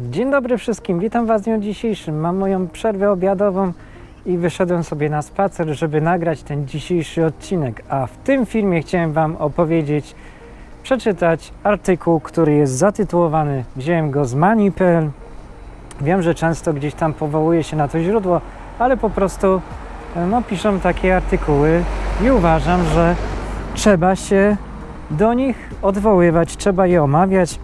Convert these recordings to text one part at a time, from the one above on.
Dzień dobry wszystkim, witam Was w dniu dzisiejszym. Mam moją przerwę obiadową i wyszedłem sobie na spacer, żeby nagrać ten dzisiejszy odcinek. A w tym filmie chciałem Wam opowiedzieć, przeczytać artykuł, który jest zatytułowany, wziąłem go z mani.pl. Wiem, że często gdzieś tam powołuje się na to źródło, ale po prostu e, no, piszą takie artykuły i uważam, że trzeba się do nich odwoływać, trzeba je omawiać.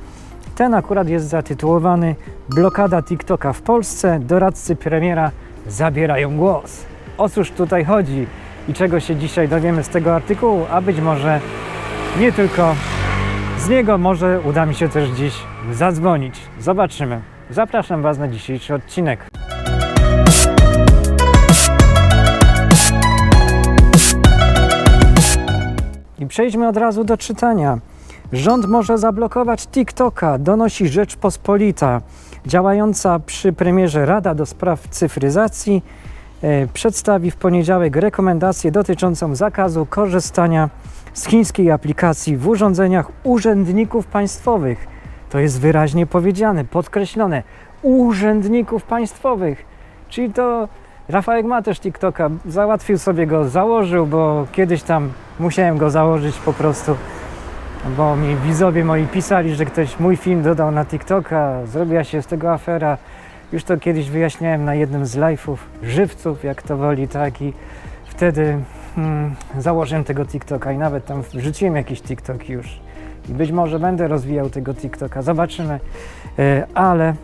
Ten akurat jest zatytułowany Blokada TikToka w Polsce. Doradcy premiera zabierają głos. O cóż tutaj chodzi i czego się dzisiaj dowiemy z tego artykułu, a być może nie tylko z niego, może uda mi się też dziś zadzwonić. Zobaczymy. Zapraszam Was na dzisiejszy odcinek. I przejdźmy od razu do czytania. Rząd może zablokować TikToka, donosi Rzeczpospolita. Działająca przy premierze Rada do Spraw Cyfryzacji e, przedstawi w poniedziałek rekomendację dotyczącą zakazu korzystania z chińskiej aplikacji w urządzeniach urzędników państwowych. To jest wyraźnie powiedziane, podkreślone. Urzędników państwowych. Czyli to Rafałek ma też TikToka. Załatwił sobie go, założył, bo kiedyś tam musiałem go założyć po prostu bo mi widzowie moi pisali, że ktoś mój film dodał na TikToka, zrobiła się z tego afera. Już to kiedyś wyjaśniałem na jednym z live'ów, żywców, jak to woli, tak i wtedy hmm, założyłem tego TikToka i nawet tam wrzuciłem jakieś TikToki już. I być może będę rozwijał tego TikToka, zobaczymy. E, ale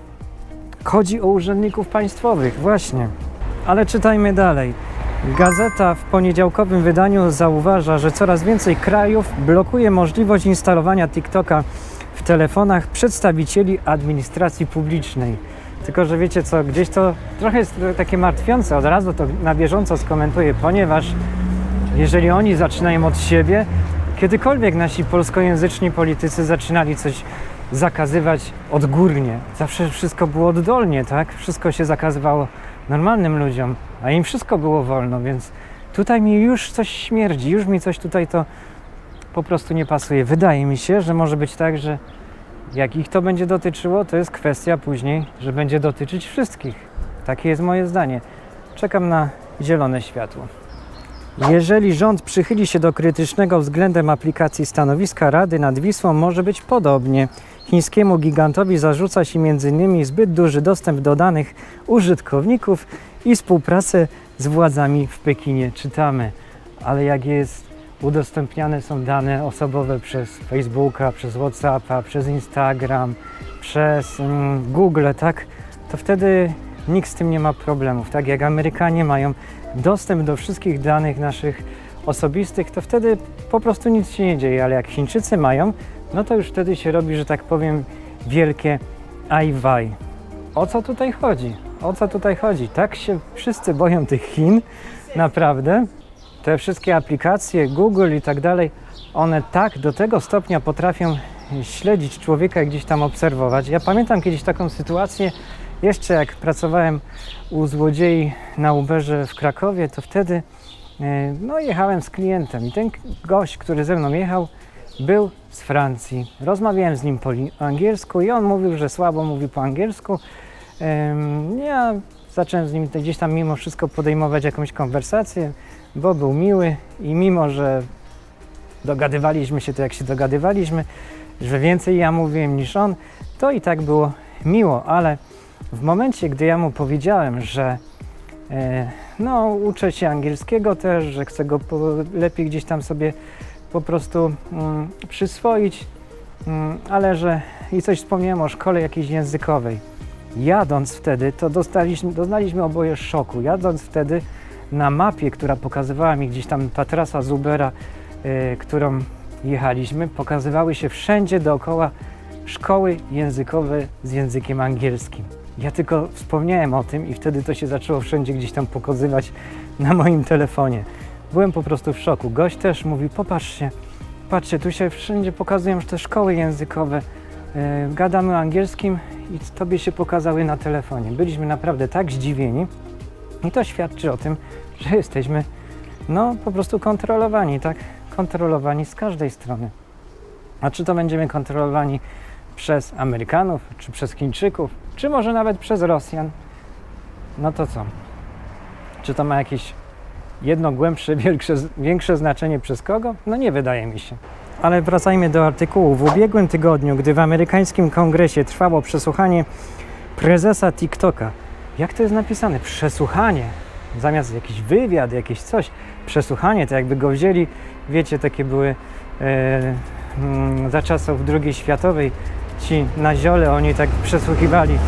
chodzi o urzędników państwowych, właśnie. Ale czytajmy dalej. Gazeta w poniedziałkowym wydaniu zauważa, że coraz więcej krajów blokuje możliwość instalowania TikToka w telefonach przedstawicieli administracji publicznej. Tylko, że wiecie co, gdzieś to trochę jest takie martwiące, od razu to na bieżąco skomentuję, ponieważ jeżeli oni zaczynają od siebie, kiedykolwiek nasi polskojęzyczni politycy zaczynali coś zakazywać odgórnie. Zawsze wszystko było oddolnie, tak? Wszystko się zakazywało normalnym ludziom, a im wszystko było wolno, więc tutaj mi już coś śmierdzi, już mi coś tutaj to po prostu nie pasuje. Wydaje mi się, że może być tak, że jak ich to będzie dotyczyło, to jest kwestia później, że będzie dotyczyć wszystkich. Takie jest moje zdanie. Czekam na zielone światło. Jeżeli rząd przychyli się do krytycznego względem aplikacji stanowiska Rady nad Wisłą, może być podobnie. Chińskiemu gigantowi zarzuca się m.in. zbyt duży dostęp do danych użytkowników i współpracę z władzami w Pekinie. Czytamy, ale jak jest udostępniane są dane osobowe przez Facebooka, przez Whatsappa, przez Instagram, przez mm, Google, tak, to wtedy nikt z tym nie ma problemów. Tak jak Amerykanie mają dostęp do wszystkich danych naszych osobistych, to wtedy po prostu nic się nie dzieje, ale jak Chińczycy mają, no to już wtedy się robi, że tak powiem, wielkie ajwaj. O co tutaj chodzi? O co tutaj chodzi? Tak się wszyscy boją tych Chin, naprawdę. Te wszystkie aplikacje, Google i tak dalej, one tak do tego stopnia potrafią śledzić człowieka i gdzieś tam obserwować. Ja pamiętam kiedyś taką sytuację, jeszcze jak pracowałem u złodziei na Uberze w Krakowie, to wtedy e, no, jechałem z klientem i ten gość, który ze mną jechał, był z Francji. Rozmawiałem z nim po angielsku i on mówił, że słabo mówi po angielsku. Ja zacząłem z nim gdzieś tam mimo wszystko podejmować jakąś konwersację, bo był miły i mimo, że dogadywaliśmy się to jak się dogadywaliśmy, że więcej ja mówiłem niż on, to i tak było miło, ale w momencie, gdy ja mu powiedziałem, że e, no, uczę się angielskiego też, że chcę go lepiej gdzieś tam sobie po prostu mm, przyswoić, mm, ale że i coś wspomniałem o szkole jakiejś językowej. Jadąc wtedy, to dostaliśmy, doznaliśmy oboje szoku. Jadąc wtedy na mapie, która pokazywała mi gdzieś tam ta trasa z Ubera, e, którą jechaliśmy, pokazywały się wszędzie dookoła szkoły językowe z językiem angielskim. Ja tylko wspomniałem o tym i wtedy to się zaczęło wszędzie gdzieś tam pokazywać na moim telefonie. Byłem po prostu w szoku. Gość też mówi, popatrzcie, patrzcie, tu się wszędzie pokazują te szkoły językowe. E, gadamy o angielskim i tobie się pokazały na telefonie. Byliśmy naprawdę tak zdziwieni i to świadczy o tym, że jesteśmy no po prostu kontrolowani, tak? Kontrolowani z każdej strony. A czy to będziemy kontrolowani przez Amerykanów, czy przez Chińczyków, czy może nawet przez Rosjan, no to co? Czy to ma jakieś jedno głębsze, większe, większe znaczenie przez kogo? No nie wydaje mi się. Ale wracajmy do artykułu. W ubiegłym tygodniu, gdy w amerykańskim kongresie trwało przesłuchanie prezesa TikToka, jak to jest napisane? Przesłuchanie. Zamiast jakiś wywiad, jakieś coś. Przesłuchanie, to jakby go wzięli, wiecie, takie były e, mm, za czasów II światowej ci na ziole, oni tak przesłuchiwali,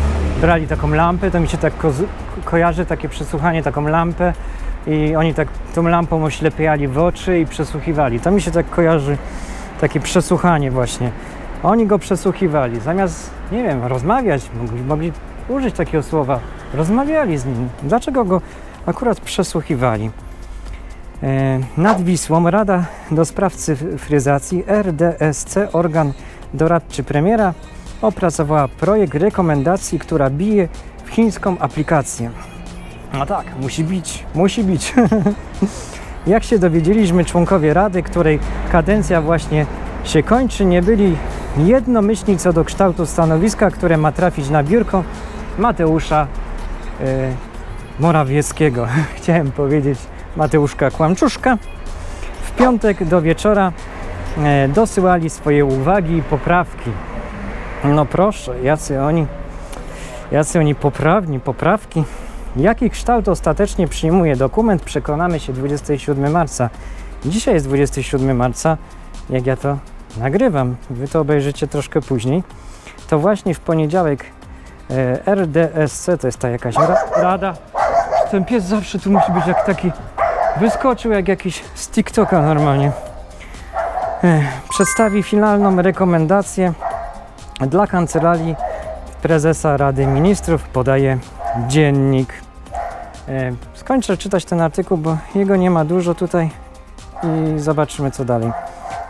brali taką lampę, to mi się tak ko- kojarzy takie przesłuchanie, taką lampę i oni tak tą lampą oślepiali w oczy i przesłuchiwali. To mi się tak kojarzy takie przesłuchanie właśnie. Oni go przesłuchiwali, zamiast, nie wiem, rozmawiać, mogli, mogli użyć takiego słowa, rozmawiali z nim. Dlaczego go akurat przesłuchiwali? E, Nad Wisłą Rada do Spraw Cyfryzacji RDSC, organ doradczy premiera, opracowała projekt rekomendacji, która bije w chińską aplikację. No tak, musi bić, musi bić. Jak się dowiedzieliśmy, członkowie Rady, której kadencja właśnie się kończy, nie byli jednomyślni co do kształtu stanowiska, które ma trafić na biurko Mateusza e, Morawieckiego. Chciałem powiedzieć Mateuszka Kłamczuszka. W piątek do wieczora e, dosyłali swoje uwagi i poprawki. No proszę, jacy oni, jacy oni poprawni, poprawki. Jaki kształt ostatecznie przyjmuje dokument, przekonamy się 27 marca. Dzisiaj jest 27 marca, jak ja to nagrywam. Wy to obejrzycie troszkę później. To właśnie w poniedziałek e, RDSC, to jest ta jakaś ra rada. Ten pies zawsze tu musi być jak taki, wyskoczył jak jakiś z TikToka normalnie. E, przedstawi finalną rekomendację dla kancelarii prezesa Rady Ministrów, podaje dziennik. E, Skończę czytać ten artykuł, bo jego nie ma dużo tutaj i zobaczymy co dalej.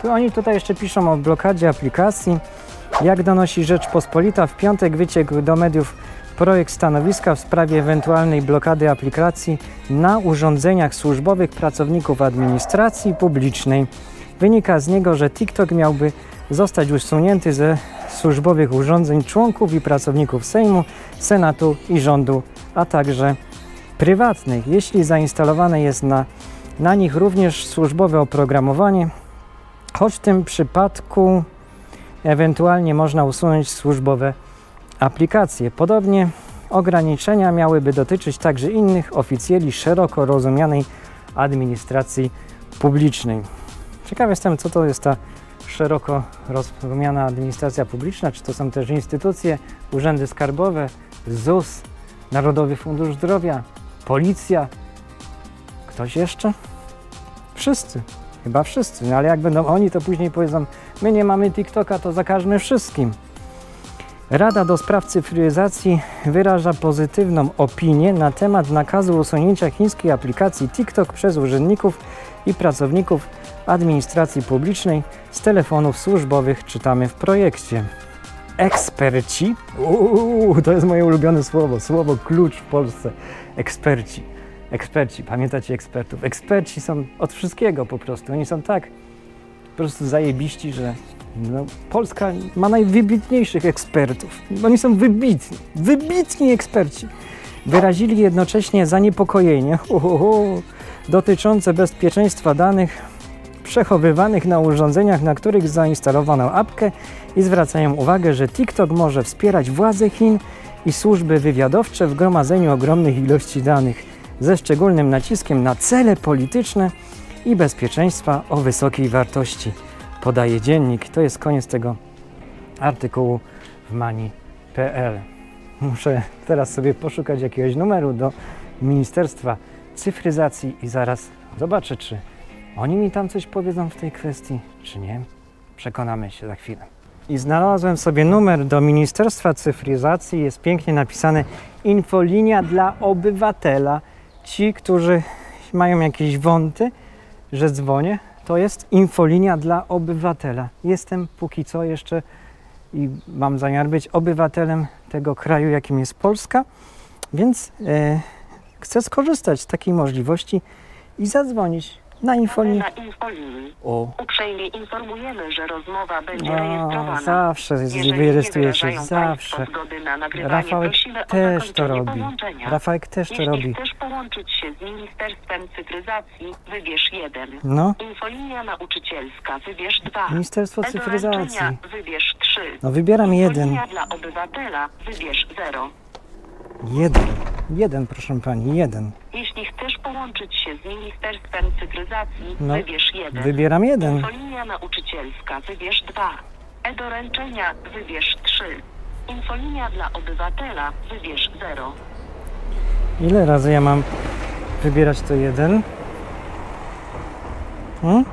Tu oni tutaj jeszcze piszą o blokadzie aplikacji. Jak donosi Rzeczpospolita, w piątek wyciekł do mediów projekt stanowiska w sprawie ewentualnej blokady aplikacji na urządzeniach służbowych pracowników administracji publicznej. Wynika z niego, że TikTok miałby zostać usunięty ze służbowych urządzeń członków i pracowników Sejmu, Senatu i rządu, a także prywatnych, jeśli zainstalowane jest na, na nich również służbowe oprogramowanie, choć w tym przypadku ewentualnie można usunąć służbowe aplikacje. Podobnie ograniczenia miałyby dotyczyć także innych oficjeli szeroko rozumianej administracji publicznej. Ciekaw jestem, co to jest ta szeroko rozumiana administracja publiczna, czy to są też instytucje, urzędy skarbowe, ZUS, Narodowy Fundusz Zdrowia, Policja, ktoś jeszcze? Wszyscy, chyba wszyscy, no ale jak będą oni, to później powiedzą, my nie mamy TikToka, to zakażmy wszystkim. Rada do spraw cyfryzacji wyraża pozytywną opinię na temat nakazu usunięcia chińskiej aplikacji TikTok przez urzędników i pracowników administracji publicznej z telefonów służbowych, czytamy w projekcie. Eksperci, uuu, to jest moje ulubione słowo, słowo klucz w Polsce. Eksperci, eksperci, pamiętacie ekspertów? Eksperci są od wszystkiego po prostu, oni są tak po prostu zajebiści, że no, Polska ma najwybitniejszych ekspertów. Oni są wybitni, wybitni eksperci. Wyrazili jednocześnie zaniepokojenie dotyczące bezpieczeństwa danych przechowywanych na urządzeniach, na których zainstalowano apkę i zwracają uwagę, że TikTok może wspierać władze Chin i służby wywiadowcze w gromadzeniu ogromnych ilości danych, ze szczególnym naciskiem na cele polityczne i bezpieczeństwa o wysokiej wartości podaje dziennik. To jest koniec tego artykułu w mani.pl. Muszę teraz sobie poszukać jakiegoś numeru do Ministerstwa Cyfryzacji i zaraz zobaczę, czy oni mi tam coś powiedzą w tej kwestii, czy nie. Przekonamy się za chwilę. I znalazłem sobie numer do Ministerstwa Cyfryzacji. Jest pięknie napisane infolinia dla obywatela. Ci, którzy mają jakieś wąty, że dzwonię, to jest infolinia dla obywatela. Jestem póki co jeszcze i mam zamiar być obywatelem tego kraju, jakim jest Polska, więc e, chcę skorzystać z takiej możliwości i zadzwonić Na infolinii. Na infolinii. O, Uprzejmie informujemy, że rozmowa będzie a, rejestrowana. zawsze Jeżeli nie wyrejestruje się, wyrażają zawsze. Zgody na nagrywanie, Rafałek prosimy o też to zakończenie robi. połączenia. Rafałek też to Jeśli robi. chcesz połączyć się z Ministerstwem Cyfryzacji, wybierz jeden. No, Infolinia nauczycielska, wybierz dwa. Ministerstwo Cyfryzacji. wybierz trzy. No wybieram jeden. Infolinia dla obywatela, wybierz zero. Jeden. Jeden, proszę pani, jeden. Jeśli chcesz połączyć się z Ministerstwem Cyfryzacji, No, wybierz jeden. Wybieram jeden. Infolinia nauczycielska, wybierz dwa. E-doręczenia, wybierz trzy. Infolinia dla obywatela, wybierz zero. Ile razy ja mam wybierać to jeden? Hmm?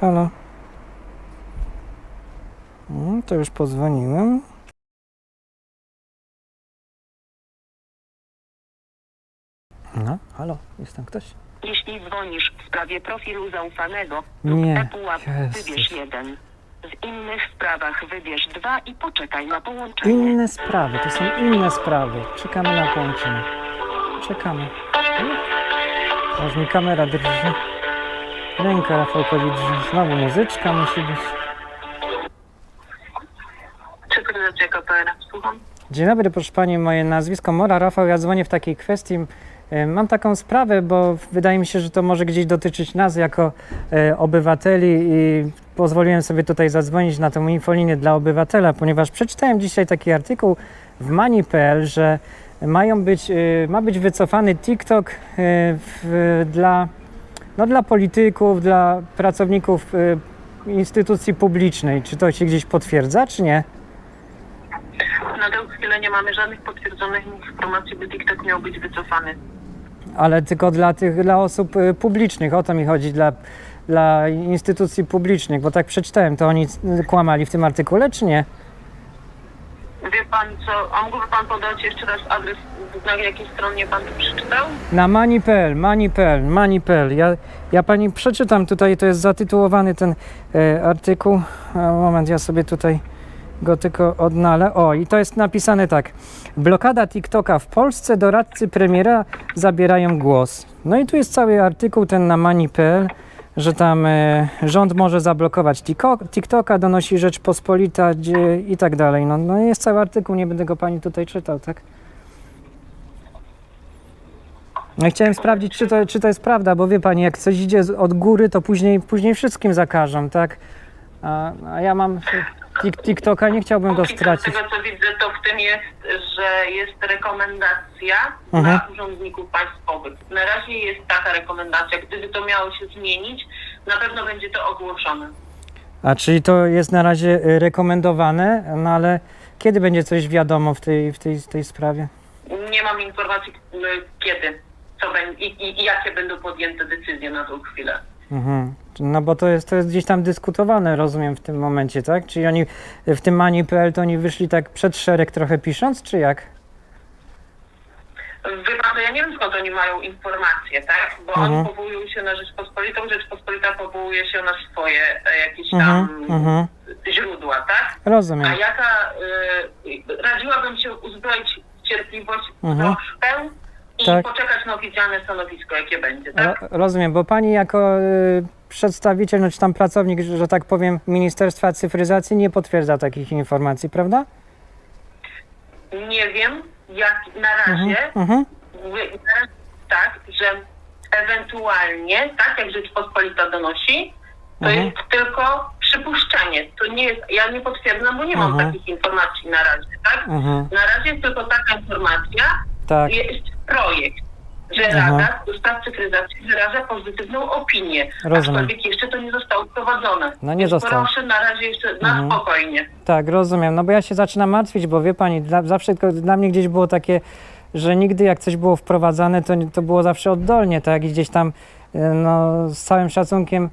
Halo? Hmm, to już pozwoniłem. No, halo, jest tam ktoś? Jeśli dzwonisz w sprawie profilu zaufanego Nie, lub ePUAP, Jezus. wybierz jeden. W innych sprawach wybierz dwa i poczekaj na połączenie. Inne sprawy, to są inne sprawy. Czekamy na połączenie. Czekamy. Aż mi kamera drży. Ręka Rafałkowi drży. Znowu muzyczka musi być. Cyfryzacja KPR, słucham. Dzień dobry, proszę Pani, moje nazwisko Mora Rafał. Ja dzwonię w takiej kwestii. E, Mam taką sprawę, bo wydaje mi się, że to może gdzieś dotyczyć nas jako e, obywateli i pozwoliłem sobie tutaj zadzwonić na tą infolinię dla obywatela, ponieważ przeczytałem dzisiaj taki artykuł w mani.pl, że mają być, e, ma być wycofany TikTok w, dla, no, dla polityków, dla pracowników instytucji publicznej. Czy to się gdzieś potwierdza, czy nie? Na tę chwilę nie mamy żadnych potwierdzonych informacji, by TikTok miał być wycofany. Ale tylko dla tych, dla osób y, publicznych, o to mi chodzi, dla, dla instytucji publicznych, bo tak przeczytałem, to oni y, kłamali w tym artykule, czy nie? Wie pan co, a mógłby pan podać jeszcze raz adres, na jakiej stronie pan to przeczytał? Na mani.pl, mani.pl, mani.pl. Ja, ja pani przeczytam tutaj, to jest zatytułowany ten e, artykuł. A, moment, ja sobie tutaj go tylko odnalę. O, i to jest napisane tak. Blokada TikToka w Polsce, doradcy premiera zabierają głos. No i tu jest cały artykuł ten na mani.pl, że tam e, rząd może zablokować TikToka, donosi Rzeczpospolita gdzie, i tak dalej. No, no jest cały artykuł, nie będę go pani tutaj czytał, tak? No chciałem sprawdzić, czy to, czy to jest prawda, bo wie pani, jak coś idzie od góry, to później, później wszystkim zakażą, tak? A, a ja mam tik, TikToka, nie chciałbym go Póki co, stracić. Z tego co widzę, to w tym jest, że jest rekomendacja Mhm. dla urzędników państwowych. Na razie jest taka rekomendacja. Gdyby to miało się zmienić, na pewno będzie to ogłoszone. A czyli to jest na razie y, rekomendowane, no ale kiedy będzie coś wiadomo w tej, w tej, tej sprawie? Nie mam informacji, y, kiedy co będzie i, i, i jakie będą podjęte decyzje na tą chwilę. Mhm. No bo to jest, to jest gdzieś tam dyskutowane, rozumiem, w tym momencie, tak? Czyli oni w tym mani.pl to oni wyszli tak przed szereg trochę pisząc, czy jak? Wie pan, to ja nie wiem skąd oni mają informacje, tak? Bo Mhm. oni powołują się na Rzeczpospolitą, Rzeczpospolita powołuje się na swoje e, jakieś tam Mhm, mhm. źródła, tak? Rozumiem. A jaka, y, radziłabym się uzbroić w cierpliwość Mhm. troszkę i Tak. poczekać na oficjalne stanowisko, jakie będzie, tak? Ro, rozumiem, bo pani jako y, przedstawiciel, no czy tam pracownik, że, że tak powiem, Ministerstwa Cyfryzacji nie potwierdza takich informacji, prawda? Nie wiem, jak na razie, Mhm. wy- na razie tak, że ewentualnie, tak jak Rzeczpospolita donosi, to Mhm. jest tylko przypuszczenie. To nie jest, ja nie potwierdzam, bo nie mam Mhm. takich informacji na razie, tak? Mhm. Na razie jest tylko taka informacja, Tak. jest projekt, że Aha. Rada do Spraw Cyfryzacji wyraża pozytywną opinię, Rozumiem. aczkolwiek jeszcze to nie zostało wprowadzone. No nie Więc zostało. Proszę na razie jeszcze na Mhm. spokojnie. Tak, rozumiem. No bo ja się zaczynam martwić, bo wie pani, dla, zawsze tylko dla mnie gdzieś było takie, że nigdy jak coś było wprowadzane, to, to było zawsze oddolnie, tak? I gdzieś tam, e, no, z całym szacunkiem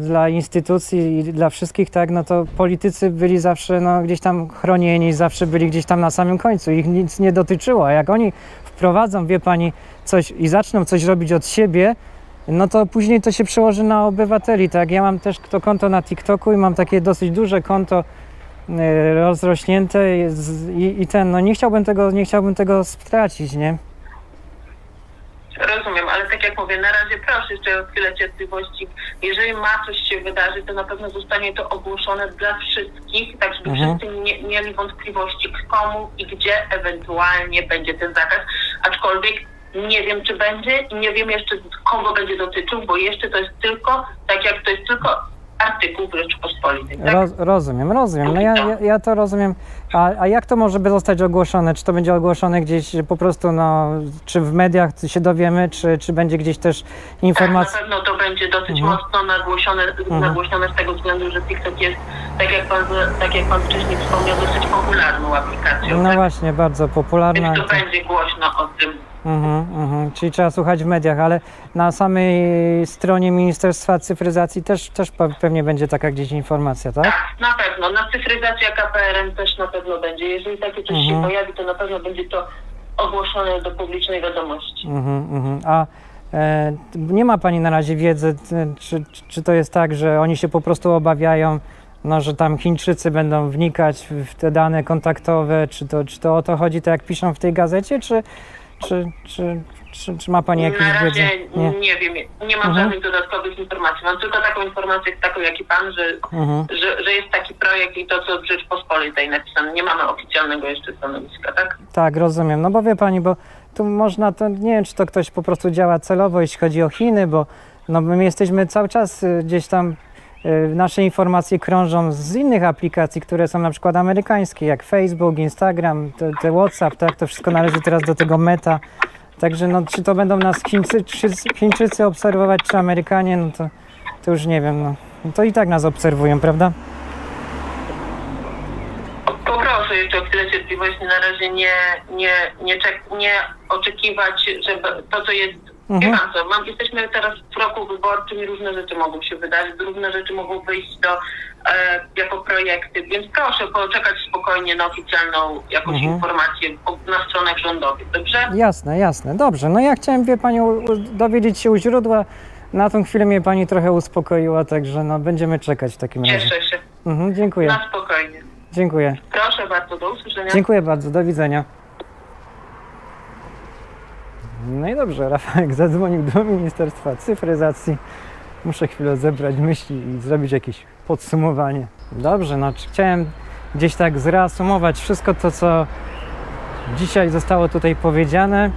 dla instytucji i dla wszystkich, tak, no to politycy byli zawsze, no, gdzieś tam chronieni, zawsze byli gdzieś tam na samym końcu. Ich nic nie dotyczyło. A jak oni wprowadzą, wie pani, coś i zaczną coś robić od siebie, no to później to się przełoży na obywateli, tak? Ja mam też to konto na TikToku i mam takie dosyć duże konto e, rozrośnięte i, i ten, no nie chciałbym tego, nie chciałbym tego stracić, nie? Rozumiem, ale tak jak mówię, na razie proszę jeszcze o chwilę cierpliwości. Jeżeli ma coś się wydarzyć, to na pewno zostanie to ogłoszone dla wszystkich, tak żeby Mhm. wszyscy nie, mieli wątpliwości, komu i gdzie ewentualnie będzie ten zakaz. Aczkolwiek nie wiem, czy będzie i nie wiem jeszcze, kogo będzie dotyczył, bo jeszcze to jest tylko, tak jak to jest tylko artykuł w Rzeczypospolitej. Tak? Roz, rozumiem, rozumiem. No ja, ja, ja to rozumiem. A, a jak to może by zostać ogłoszone? Czy to będzie ogłoszone gdzieś po prostu, no, czy w mediach się dowiemy, czy, czy będzie gdzieś też Tak, na informacja? pewno to będzie dosyć Mhm. mocno nagłośnione, nagłośnione z tego względu, że TikTok jest, tak jak pan, tak jak pan wcześniej wspomniał, dosyć popularną aplikacją. No tak? właśnie, bardzo popularna. Więc to będzie głośno o tym. Mhm, mhm. Czyli trzeba słuchać w mediach, ale na samej stronie Ministerstwa Cyfryzacji też, też pe- pewnie będzie taka gdzieś informacja, tak? Tak, na pewno. Na cyfryzacja KPRM też na pewno będzie. Jeżeli takie coś Mhm. się pojawi, to na pewno będzie to ogłoszone do publicznej wiadomości. Mhm, mhm. A e, nie ma Pani na razie wiedzy, czy, czy- czy to jest tak, że oni się po prostu obawiają, no, że tam Chińczycy będą wnikać w te dane kontaktowe, czy to, czy to o to chodzi, tak jak piszą w tej gazecie, czy, czy, czy, czy, czy ma Pani jakąś Na wiedzę? razie Nie. nie, wiem, nie mam Mhm. żadnych dodatkowych informacji. Mam tylko taką informację, taką jak i pan, że, Mhm. że, że jest taki projekt i to, co w Rzeczpospolitej napisane. Nie mamy oficjalnego jeszcze stanowiska, tak? Tak, rozumiem. No bo wie pani, bo tu można, to nie wiem, czy to ktoś po prostu działa celowo, jeśli chodzi o Chiny, bo no my jesteśmy cały czas y, gdzieś tam, nasze informacje krążą z innych aplikacji, które są na przykład amerykańskie, jak Facebook, Instagram, te, te WhatsApp, tak, to wszystko należy teraz do tego meta. Także no, czy to będą nas Chińcy, czy Chińczycy obserwować, czy Amerykanie, no to, to już nie wiem, no. no. To i tak nas obserwują, prawda? Poproszę jeszcze o chwilę cierpliwości. Na razie nie, nie, nie, czek, nie oczekiwać, żeby to, co jest. Mhm. Wie pan co, mam, jesteśmy teraz w roku wyborczym i różne rzeczy mogą się wydarzyć, różne rzeczy mogą wyjść do, e, jako projekty, więc proszę poczekać spokojnie na oficjalną jakąś Mhm. informację na stronach rządowych, dobrze? Jasne, jasne. Dobrze. No ja chciałem, wie Pani, u- u- dowiedzieć się u źródła. Na tą chwilę mnie Pani trochę uspokoiła, także no będziemy czekać w takim razie. Cieszę się. Mhm, dziękuję. Na spokojnie. Dziękuję. Proszę bardzo, do usłyszenia. Dziękuję bardzo. Do widzenia. No i dobrze, Rafałek zadzwonił do Ministerstwa Cyfryzacji. Muszę chwilę zebrać myśli i zrobić jakieś podsumowanie. Dobrze, no chciałem gdzieś tak zreasumować wszystko to, co dzisiaj zostało tutaj powiedziane.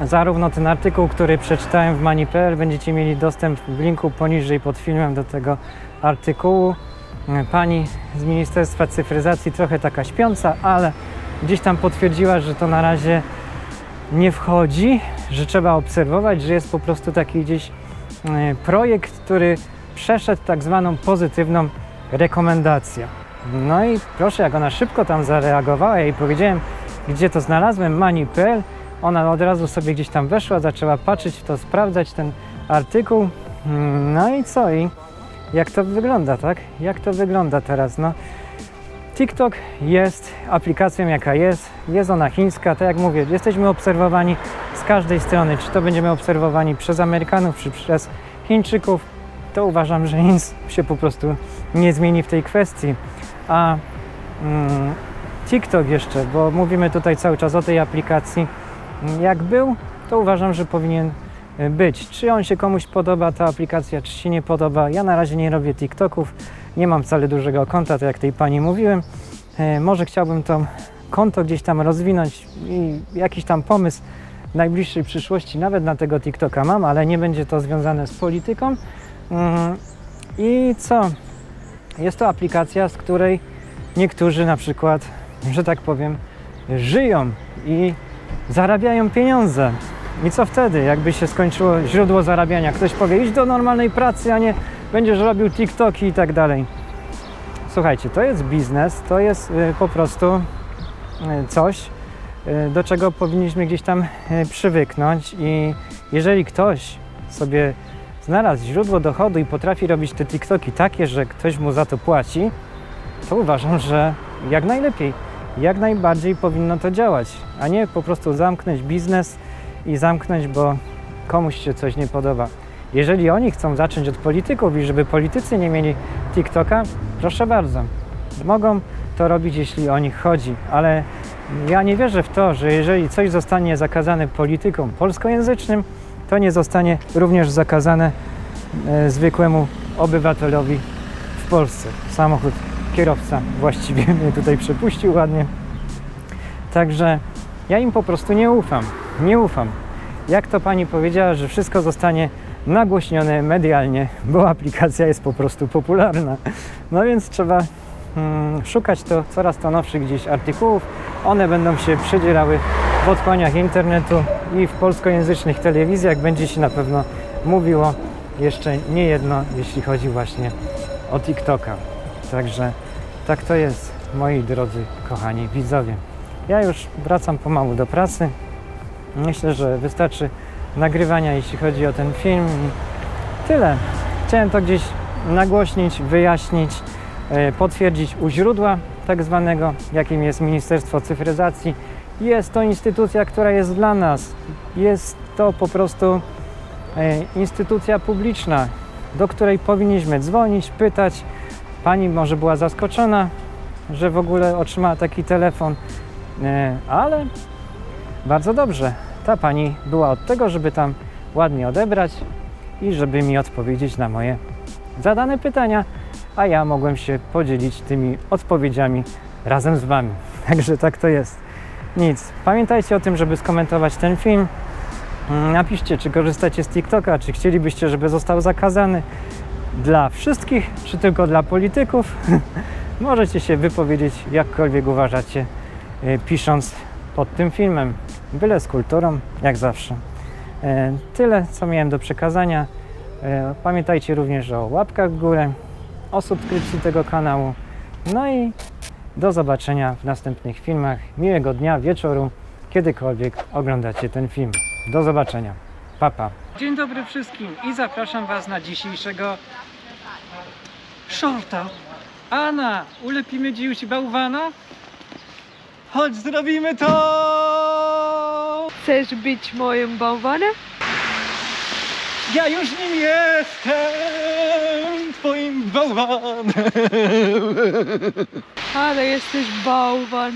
Zarówno ten artykuł, który przeczytałem w Mani.pl, będziecie mieli dostęp w linku poniżej pod filmem do tego artykułu. Pani z Ministerstwa Cyfryzacji trochę taka śpiąca, ale gdzieś tam potwierdziła, że to na razie nie wchodzi, że trzeba obserwować, że jest po prostu taki gdzieś e, projekt, który przeszedł tak zwaną pozytywną rekomendację. No i proszę, jak ona szybko tam zareagowała, ja jej powiedziałem, gdzie to znalazłem, mani.pl, ona od razu sobie gdzieś tam weszła, zaczęła patrzeć w to, sprawdzać ten artykuł. Mm, No i co? I jak to wygląda, tak? Jak to wygląda teraz? No, TikTok jest aplikacją, jaka jest. Jest ona chińska, tak jak mówię, jesteśmy obserwowani z każdej strony. Czy to będziemy obserwowani przez Amerykanów, czy przez Chińczyków, to uważam, że nic się po prostu nie zmieni w tej kwestii. A mm, TikTok jeszcze, bo mówimy tutaj cały czas o tej aplikacji. Jak był, to uważam, że powinien y, być. Czy on się komuś podoba, ta aplikacja, czy się nie podoba. Ja na razie nie robię TikToków, nie mam wcale dużego konta, tak jak tej pani mówiłem. E, Może chciałbym to konto gdzieś tam rozwinąć i jakiś tam pomysł w najbliższej przyszłości nawet na tego TikToka mam, ale nie będzie to związane z polityką. Mm, I co? Jest to aplikacja, z której niektórzy na przykład, że tak powiem, żyją i zarabiają pieniądze. I co wtedy, jakby się skończyło źródło zarabiania? Ktoś powie, idź do normalnej pracy, a nie będziesz robił TikToki i tak dalej. Słuchajcie, to jest biznes, to jest y, po prostu y, coś, y, do czego powinniśmy gdzieś tam przywyknąć i jeżeli ktoś sobie znalazł źródło dochodu i potrafi robić te TikToki takie, że ktoś mu za to płaci, to uważam, że jak najlepiej, jak najbardziej powinno to działać, a nie po prostu zamknąć biznes i zamknąć, bo komuś się coś nie podoba. Jeżeli oni chcą zacząć od polityków i żeby politycy nie mieli TikToka, proszę bardzo. Mogą to robić, jeśli o nich chodzi, ale ja nie wierzę w to, że jeżeli coś zostanie zakazane politykom polskojęzycznym, to nie zostanie również zakazane e, zwykłemu obywatelowi w Polsce. Samochód kierowca właściwie mnie tutaj przepuścił ładnie. Także ja im po prostu nie ufam. Nie ufam. Jak to pani powiedziała, że wszystko zostanie nagłośnione medialnie, bo aplikacja jest po prostu popularna. No więc trzeba mm, szukać to coraz to nowszych gdzieś artykułów. One będą się przedzierały w otchłaniach internetu i w polskojęzycznych telewizjach będzie się na pewno mówiło jeszcze nie jedno, jeśli chodzi właśnie o TikToka. Także tak to jest, moi drodzy, kochani widzowie. Ja już wracam pomału do pracy. Myślę, że wystarczy nagrywania, jeśli chodzi o ten film. I tyle. Chciałem to gdzieś nagłośnić, wyjaśnić, e, potwierdzić u źródła tak zwanego, jakim jest Ministerstwo Cyfryzacji. Jest to instytucja, która jest dla nas. Jest to po prostu e, instytucja publiczna, do której powinniśmy dzwonić, pytać. Pani może była zaskoczona, że w ogóle otrzymała taki telefon, e, ale bardzo dobrze. Ta pani była od tego, żeby tam ładnie odebrać i żeby mi odpowiedzieć na moje zadane pytania, a ja mogłem się podzielić tymi odpowiedziami razem z Wami. Także tak to jest. Nic. Pamiętajcie o tym, żeby skomentować ten film. Mm, Napiszcie, czy korzystacie z TikToka, czy chcielibyście, żeby został zakazany dla wszystkich, czy tylko dla polityków. Możecie się wypowiedzieć jakkolwiek uważacie, y, pisząc pod tym filmem. Byle z kulturą, jak zawsze. E, Tyle, co miałem do przekazania. E, Pamiętajcie również o łapkach w górę, o subskrypcji tego kanału. No i do zobaczenia w następnych filmach. Miłego dnia, wieczoru, kiedykolwiek oglądacie ten film. Do zobaczenia. Pa, pa. Dzień dobry wszystkim i zapraszam Was na dzisiejszego shorta. Anna, ulepimy dziś bałwana? Chodź, zrobimy to! Chcesz być moim bałwanem? Ja już nim jestem, twoim bałwanem. Ale jesteś bałwan.